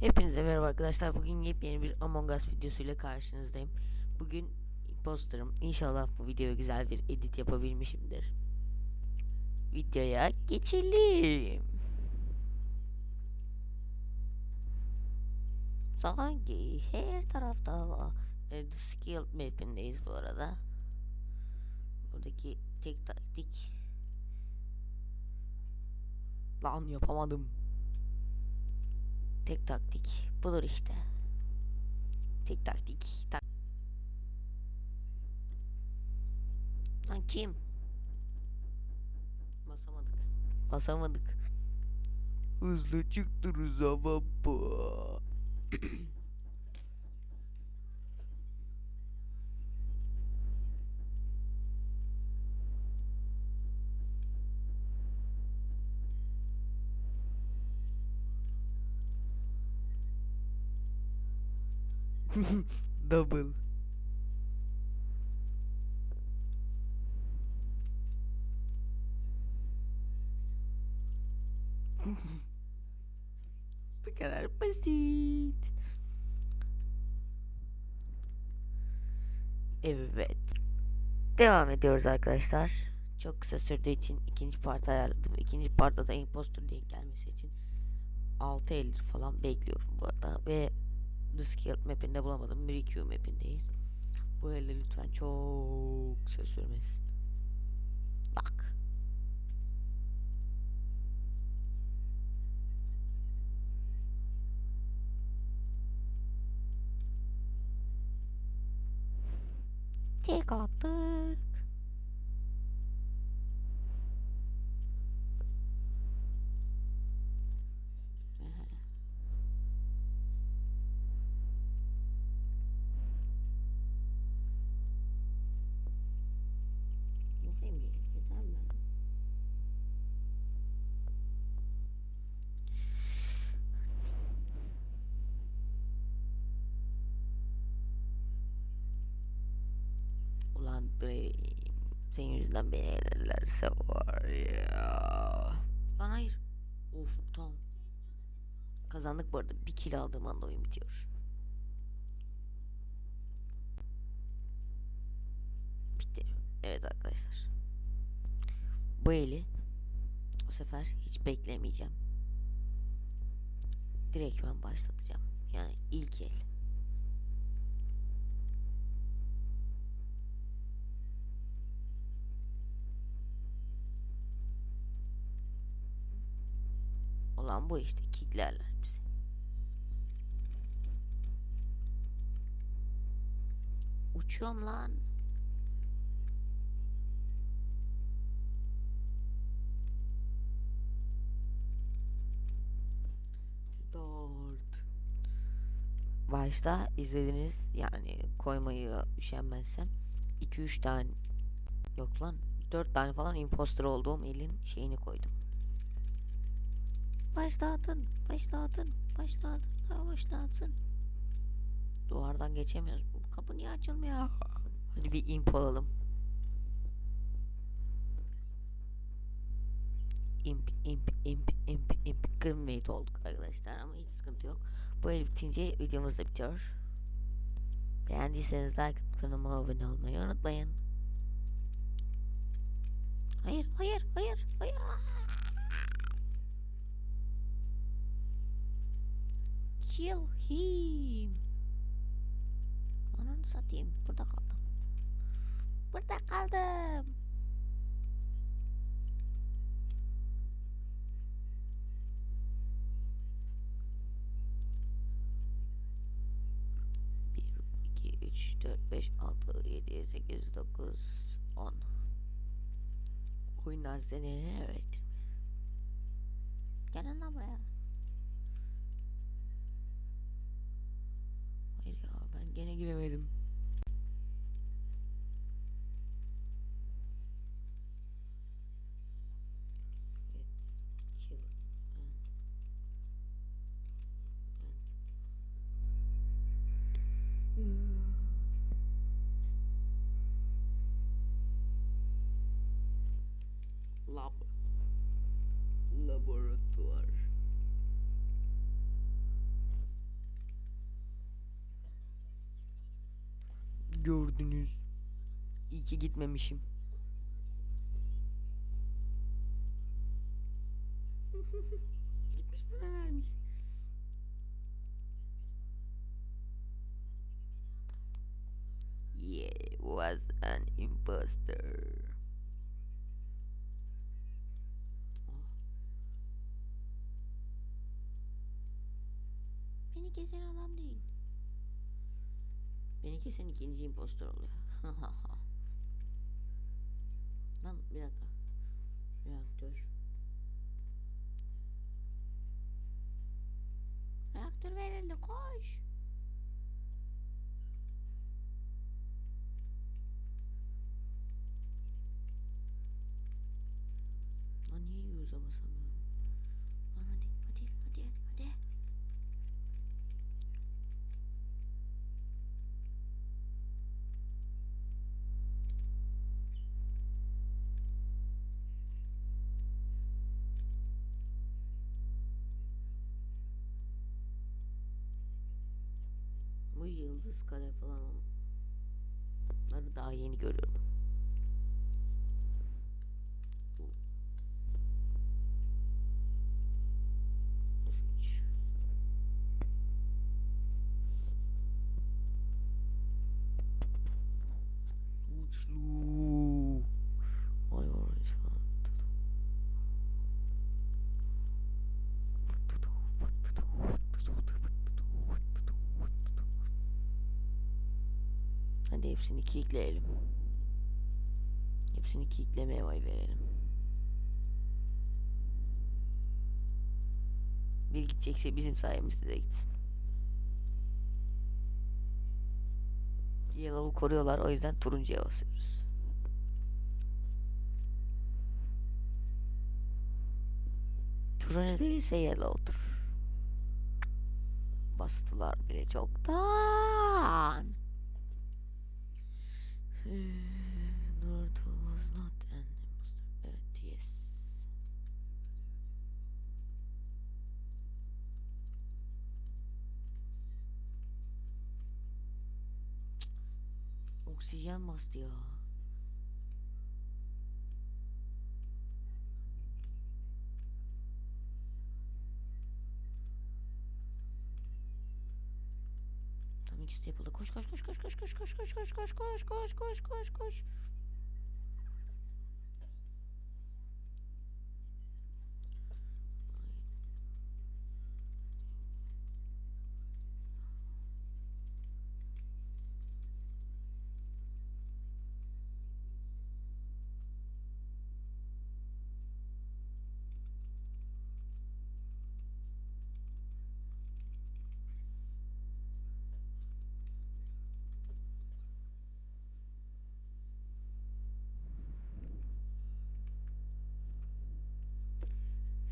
Hepinize merhaba arkadaşlar. Bugün yepyeni bir Among Us videosuyla karşınızdayım. Bugün imposterım. İnşallah bu videoya güzel bir edit yapabilmişimdir. Videoya geçelim. Sanki her tarafta var. E, The Skilled map'indeyiz bu arada. Buradaki tek taktik. Lan yapamadım. Tek taktik budur işte. Tek taktik. Tak Lan kim? Basamadık. Basamadık. Hızlı çıktınız ama bu. Double. Bu kadar basit. Evet. Devam ediyoruz arkadaşlar. Çok kısa sürdüğü için ikinci part ayarladım. İkinci partta da impostor diye gelmesi için 6 Eylül falan bekliyorum bu arada. Ve The Skilled map'inde bulamadım. MiriQ map'indeyiz. Bu elde lütfen çok ses sürmesin. Bak. Tek attık. Bre senin yüzünden beni elerlerse var ya. Lan hayır. Of tamam. Kazandık bu arada. Bir kill aldığım anda oyun bitiyor. Bitti. Evet arkadaşlar. Bu eli bu sefer hiç beklemeyeceğim. Direkt ben başlatacağım. Yani ilk el. Olan bu işte kitlerler bizi. Uçuyorum lan. Start. Başta izlediniz yani koymayı üşenmezsem 2-3 tane yok lan 4 tane falan imposter olduğum elin şeyini koydum. Başlatın, başlatın, başlatın, daha başlatın. Duvardan geçemiyoruz. Bu kapı niye açılmıyor? Hadi bir imp olalım. imp imp imp imp imp crewmate olduk arkadaşlar ama hiç sıkıntı yok. Bu el bitince videomuz da bitiyor. Beğendiyseniz like kanalıma abone olmayı unutmayın. Hayır hayır hayır hayır. Kill him. Ananı satayım. Burada kaldım. Burada kaldım. Bir, iki, üç, dört, beş, altı, yedi, sekiz, dokuz, on. Oyunlar seni öğretir? Gelin lan buraya. Gene giremedim. Lab Laboratuvar gördünüz. İyi ki gitmemişim. Gitmiş buna vermiş. Yeah, was an imposter. Oh. Beni kesen adam değil. Beni kesen ikinci impostor oluyor. Lan bir dakika. Reaktör. Reaktör verildi koş. Yıldız kare falan onları daha yeni görüyorum. Hadi hepsini kikleyelim. Hepsini kiklemeye vay verelim. Bir gidecekse bizim sayemizde de gitsin. Yellow'u koruyorlar o yüzden turuncuya basıyoruz. Turuncu değilse yellow'dur. Bastılar bile çoktan. Naruto was not an imposter. Evet, yes. Oksijen bastı ya. İkisi de yapıldı. Koş koş koş koş koş koş koş koş koş koş koş koş koş koş koş.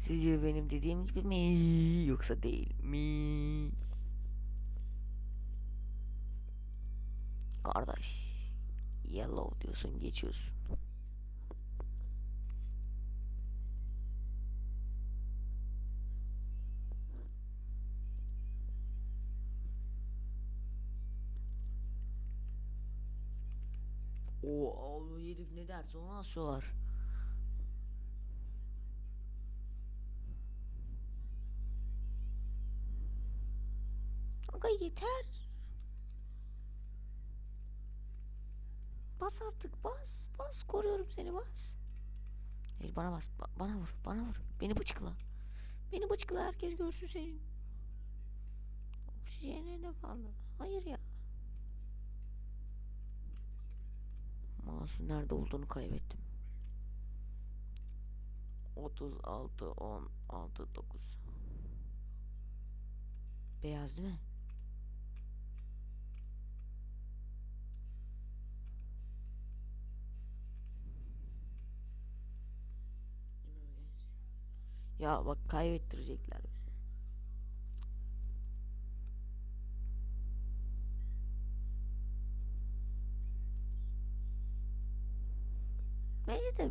Sizce benim dediğim gibi mi yoksa değil mi? Kardeş. Yellow diyorsun geçiyorsun. O o herif ne derse onu asıyorlar. Aga yeter. Bas artık bas. Bas koruyorum seni bas. Hayır bana bas. ba- bana vur. Bana vur. Beni bıçkla. Beni bıçkla herkes görsün senin. Oksijene de fazla. Hayır ya. Mouse'un nerede olduğunu kaybettim. 36 10 6 9 Beyaz değil mi? Ya bak kaybettirecekler bizi. Bence de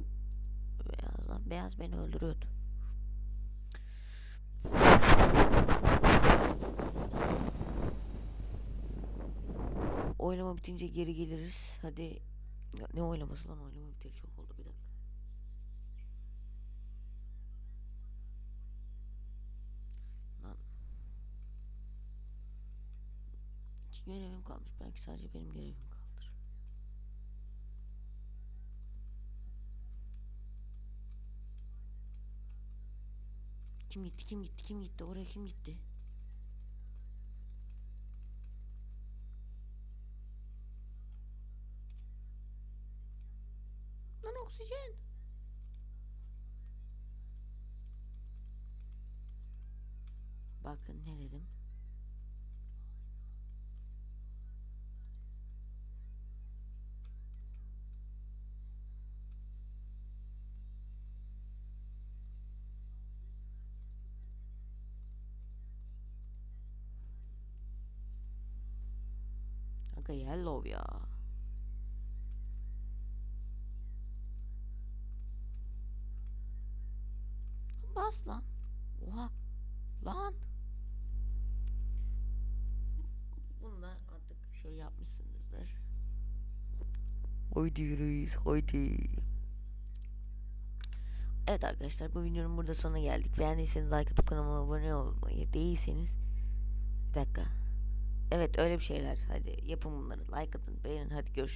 beyaz lan. Beyaz beni öldürüyordu. Oylama bitince geri geliriz. Hadi. Ne oylaması lan oylama biteli çok oldu görevim kalmış. Belki sadece benim görevim kaldır. Kim gitti? Kim gitti? Kim gitti? Oraya kim gitti? Aga yellow ya. Bas lan. Oha. Lan. Bunu da artık şey yapmışsınızdır. Haydi reis haydi. Evet arkadaşlar bu videonun burada sonuna geldik. Beğendiyseniz like atıp kanalıma abone olmayı değilseniz bir dakika. Evet öyle bir şeyler. Hadi yapın bunları. Like atın beğenin hadi görüşürüz.